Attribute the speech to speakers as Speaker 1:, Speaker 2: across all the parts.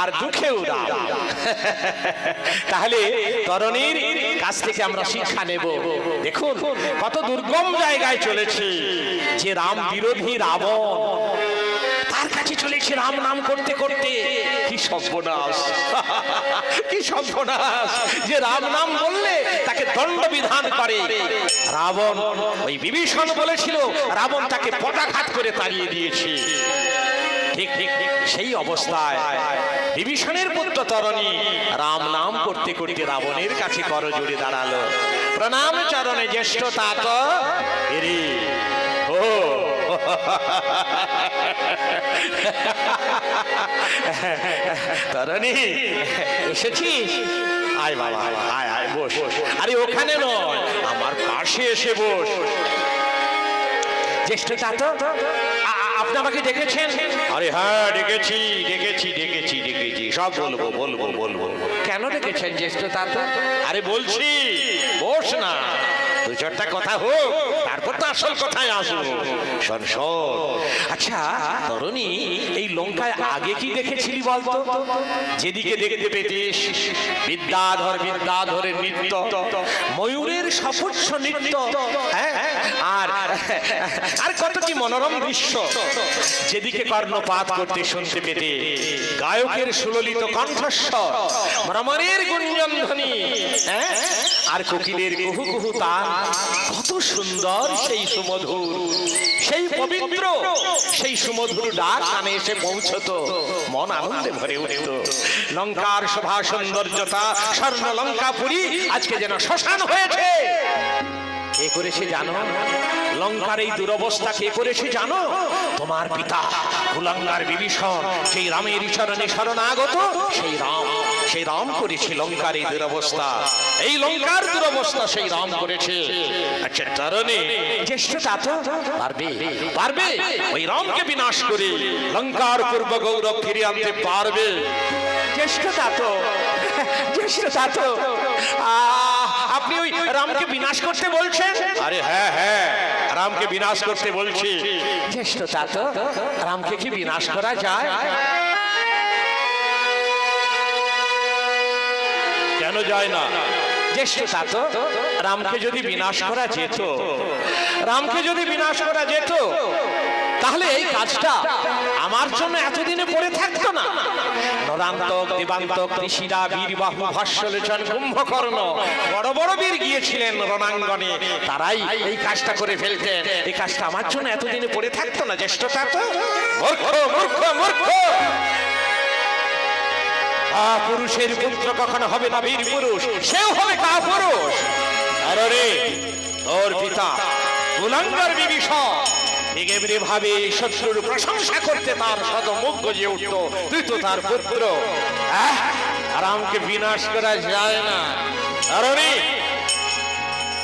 Speaker 1: আর দুঃখেও রাম তাহলে তরণীর কাছ থেকে আমরা শিক্ষা নেব। দেখুন, কত দুর্গম জায়গায় চলেছে। যে রাম বিরোধী রাবণ, তার কাছে চলেছে রাম নাম করতে করতে। কি সর্বনাশ। কি সর্বনাশ। যে রাম নাম বললে তাকে দণ্ড বিধান করে। রাবণ ওই বিভীষণ বলেছিল, রাবণ তাকে পটাঘাত করে তাড়িয়ে দিয়েছে। সেই অবস্থায় বিভীষণের পুত্র তরণী রাম নাম করতে করতে রাবণের কাছে দাঁড়াল। প্রণাম চরণে জ্যেষ্ঠ তাত। ও। তরণী, এসেছিস? আয় বাবা, আয় আয়, বস। আরে, ওখানে নয়, আমার পাশে এসে বস। জ্যেষ্ঠ চাচা আপনি আমাকে ডেকেছেন? আরে হ্যাঁ ডেকেছি ডেকেছি ডেকেছি ডেকেছি। সব বলব বলব বলব। কেন ডেকেছেন জ্যেষ্ঠ তার আরে বলছি বস না। দু চারটা কথা হোক, তারপর তো আসল কথায় আসব শোন শোন। আচ্ছা তরুণী, এই লঙ্কায় আগে কি দেখেছিলি বলতো? যেদিকে দেখতে পেতিস, বিদ্যাধর, বিদ্যাধরের নৃত্য, ময়ূরের সপুষ্য নৃত্য হ্যাঁ? আর আর কত কি মনোরম দৃশ্য। যেদিকে কর্ণপাত করতে শুনতে পেতে, গায়কের সুললিত কণ্ঠস্বর ভ্রমণের গুঞ্জন ধ্বনি হ্যাঁ? আর কোকিলের কুহু কুহু তান কত সুন্দর সেই সুমধুর। সেই পবিত্র, সেই সুমধুর ডাক কানে এসে পৌঁছতো। মন আনন্দে ভরে উঠত। লঙ্কার শোভা, সৌন্দর্যতা স্বর্ণ লঙ্কাপুরী আজকে যেন শ্মশান হয়েছে। কে করেছে জানো? লঙ্কার এই দুরবস্থা কে করেছে জানো? তোমার পিতা, কুলাঙ্গার বিভীষণ, সেই রামের চরণে শরণাগত, সেই রাম। সেই রাম করেছে লঙ্কার এই দুরবস্থা। এই লঙ্কার দুরবস্থা সেই রাম করেছে। আচ্ছা চরণে জ্যেষ্ঠ চাচা পারবে পারবে। ওই রামকে বিনাশ করে লঙ্কার পূর্ব গৌরব ফিরে আনতে পারবে। জ্যেষ্ঠ চাচা জ্যেষ্ঠ চাচা আপনি ওই রামকে বিনাশ করতে বলছেন? আরে হ্যাঁ হ্যাঁ রামকে বিনাশ করতে বলছি। জ্যেষ্ঠ চাচা রামকে কি বিনাশ করা যায়? কেন যায় না? জ্যেষ্ঠ চাচা রামকে যদি বিনাশ করা যেত, রামকে যদি বিনাশ করা যেত, তাহলে এই কাজটা আমার জন্য এতদিনে পড়ে থাকতো না। নরান্তক, দেবান্তক, ঋষিরা, বীরবাহু, ভাষ্যলোচন, কুম্ভকর্ণ, বড় বড় বীর গিয়েছিলেন রণাঙ্গনে। তারাই এই কাজটা করে ফেলতেন। এই কাজটা আমার জন্য এতদিনে পড়ে থাকতো না জ্যেষ্ঠ চাচা মূর্খ মূর্খ মূর্খ। পুরুষের পুত্র কখনো হবে না বীর পুরুষ? সেও হবে কা পুরুষ আরে তোর পিতা কুলাঙ্গার বিভীষণ। এমনি ভাবে শত্রুর প্রশংসা করতে তার শত মুখ গজে উঠত। তুই তো তার পুত্র। আহ, রামকে বিনাশ করা যায় না। কারণে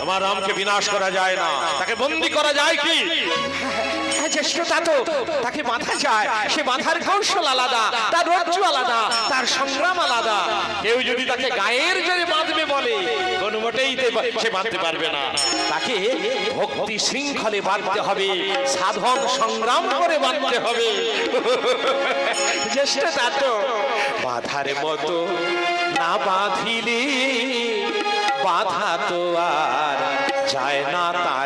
Speaker 1: তোমার রামকে বিনাশ করা যায় না। তাকে বন্দি করা যায় কি? হ্যাঁ, জ্যেষ্ঠতা তো তাকে বাঁধা যায়। সে বাঁধার কৌশল আলাদা তার রজ্জু আলাদা তার সংগ্রাম আলাদা। কেউ যদি তাকে গায়ের জোরে বাঁধবে বলে কোনো মোটেই সে বাঁধতে পারবে না। তাকে ভক্তি শৃঙ্খলে বাঁধতে হবে সাধন সংগ্রাম করে বাঁধতে হবে। জ্যেষ্ঠতা তো বাঁধার মতো না বাঁধিলে বাধা তো আর যায় না তারে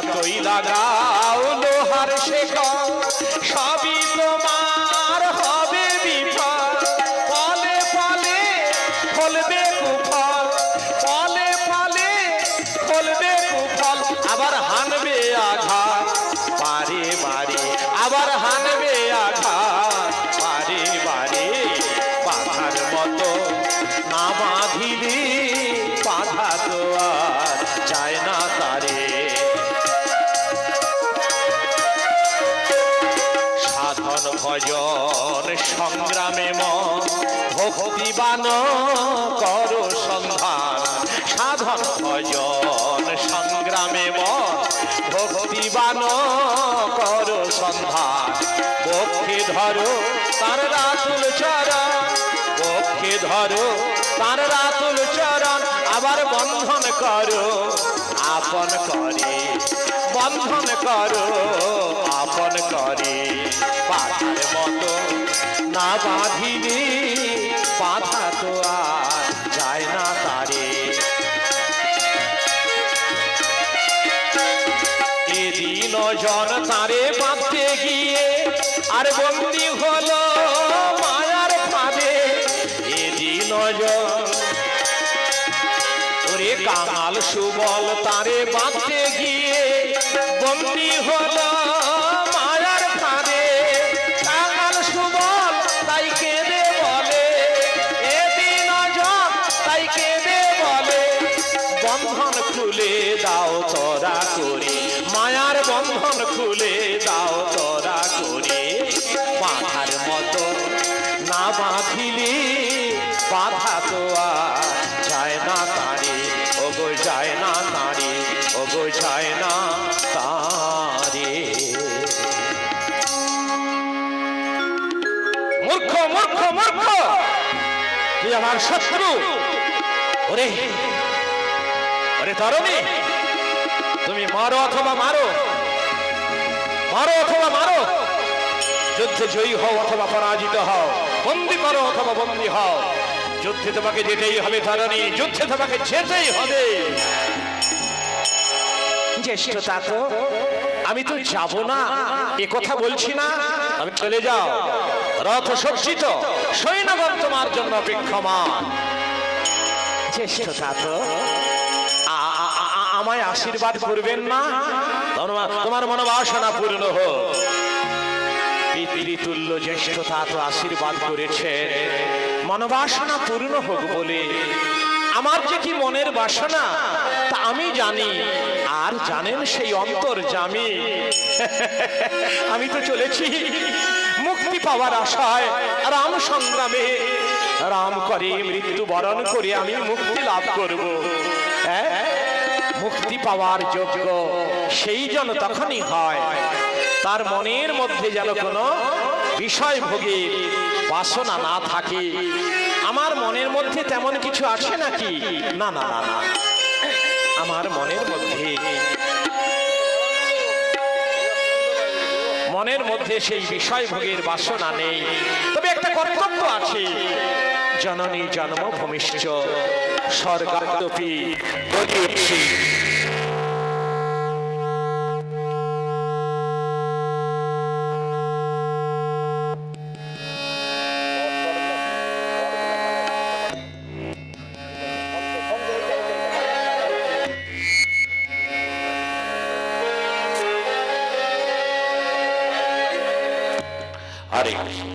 Speaker 1: যতই লাগাও লোহার শিকা ভজন সংগ্রামে মন ভক্তিবান কর সন্ধান। সাধন ভজন সংগ্রামে মন ভক্তিবান কর সন্ধান। পক্ষে ধরো তার রাতুল চরণ পক্ষে ধরো তার রাতুল চরণ, আবার বন্ধন করো। আপন করে বন্ধন করো। পাথার মতো না বাঁধিলে বাধা তো আর যায় না তারে। এদিন জন তারে বাঁধতে গিয়ে আর বন্দি হলো মায়ার ফাঁদে। এদিন জন ওরে কাঙাল সুবল তারে বাঁধতে গিয়ে বন্দি হলো বন্ধন খুলে দাও তোরা করে। মায়ার বন্ধন খুলে দাও তোরা করে। বাঁধার মতো না বাঁধিলে, বাধা তো যায় না তারে। ওগো যায় না তারে, ওগো যায় না তারে। মূর্খ মূর্খ মূর্খ! আমার শত্রু। ওরে! ওরে তরণী তুমি মারো অথবা মারো মারো অথবা মারো, যুদ্ধে জয়ী হও অথবা পরাজিত হও, বন্দি করো অথবা বন্দি হও, যুদ্ধে তোমাকে যেতেই হবে ধরণী, যুদ্ধে তোমাকে যেতেই হবে। জ্যেষ্ঠতা তো, আমি তো যাব না, এ কথা বলছি না, আমি চলে যাও, রথ সজ্জিত, সৈন্যগণ তোমার জন্য অপেক্ষমান। জ্যেষ্ঠতা তো আমায় আশীর্বাদ করবেন না? তোমার- মনোবাসনা পূর্ণ হোক। পিতৃতুল্য জ্যেষ্ঠতা তো আশীর্বাদ করেছে। মনোবাসনা পূর্ণ হোক বলে। আমার যে কি মনের বাসনা, তা আমি জানি। আর জানেন সেই অন্তর জামি আমি। তো চলেছি মুক্তি পাওয়ার আশায় রাম সংগ্রামে। রাম করে মৃত্যু বরণ করে আমি মুক্তি লাভ করব। হ্যাঁ? মুক্তি পাওয়ার যোগ্য। সেই জন তখনই হয়, তার মনের মধ্যে যেন কোনো বিষয় ভোগের বাসনা না থাকে। আমার মনের মধ্যে তেমন কিছু আছে নাকি? না না না না। আমার মনের মধ্যে মনের মধ্যে সেই বিষয় ভোগের বাসনা নেই। তবে একটা কর্তব্য আছে। জননী জন্মভূমিষ্ঠ স্বর্গাদপি everybody.